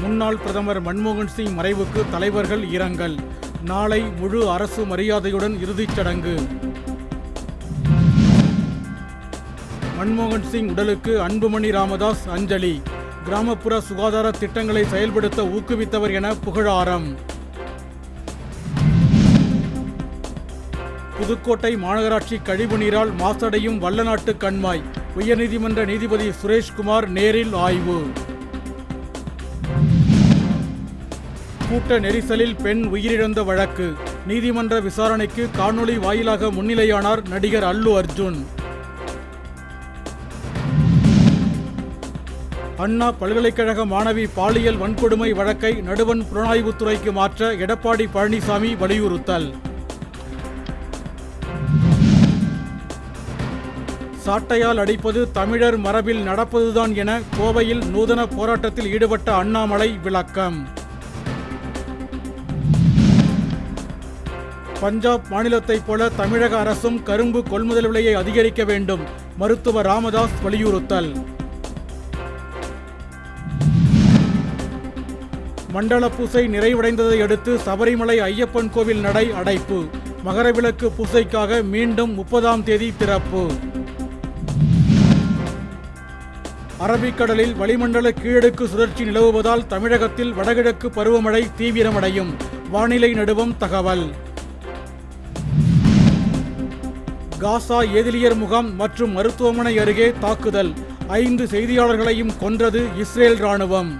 முன்னாள் பிரதமர் மன்மோகன் சிங் மறைவுக்கு தலைவர்கள் இரங்கல். நாளை முழு அரசு மரியாதையுடன் இறுதிச் சடங்கு. மன்மோகன் சிங் உடலுக்கு அன்புமணி ராமதாஸ் அஞ்சலி. கிராமப்புற சுகாதார திட்டங்களை செயல்படுத்த ஊக்குவித்தவர் என புகழாரம். புதுக்கோட்டை மாநகராட்சி கழிவுநீரால் மாசடையும் வல்லநாட்டு கண்மாய். உயர்நீதிமன்ற நீதிபதி சுரேஷ்குமார் நேரில் ஆய்வு. கூட்ட நெரிசலில் பெண் உயிரிழந்த வழக்கு. நீதிமன்ற விசாரணைக்கு காணொளி வாயிலாக முன்னிலையானார் நடிகர் அல்லு அர்ஜுன். அண்ணா பல்கலைக்கழக மாணவி பாலியல் வன்கொடுமை வழக்கை நடுவண் புலனாய்வுத்துறைக்கு மாற்ற எடப்பாடி பழனிசாமி வலியுறுத்தல். சாட்டையால் அடிப்பது தமிழர் மரபில் நடப்பதுதான் என கோவையில் நூதன போராட்டத்தில் ஈடுபட்ட அண்ணாமலை விளக்கம். பஞ்சாப் மாநிலத்தைப் போல தமிழக அரசும் கரும்பு கொள்முதல் விலையை அதிகரிக்க வேண்டும். மருத்துவர் ராமதாஸ் வலியுறுத்தல். மண்டல பூசை நிறைவடைந்ததை அடுத்து சபரிமலை ஐயப்பன் கோவில் நடை அடைப்பு. மகரவிளக்கு பூசைக்காக மீண்டும் முப்பதாம் தேதி திறப்பு. அரபிக்கடலில் வளிமண்டல கீழடுக்கு சுழற்சி நிலவுவதால் தமிழகத்தில் வடகிழக்கு பருவமழை தீவிரமடையும். வானிலை நடுவம் தகவல். காசா ஏதிலியர் முகாம் மற்றும் மருத்துவமனை அருகே தாக்குதல். ஐந்து செய்தியாளர்களையும் கொன்றது இஸ்ரேல் ராணுவம்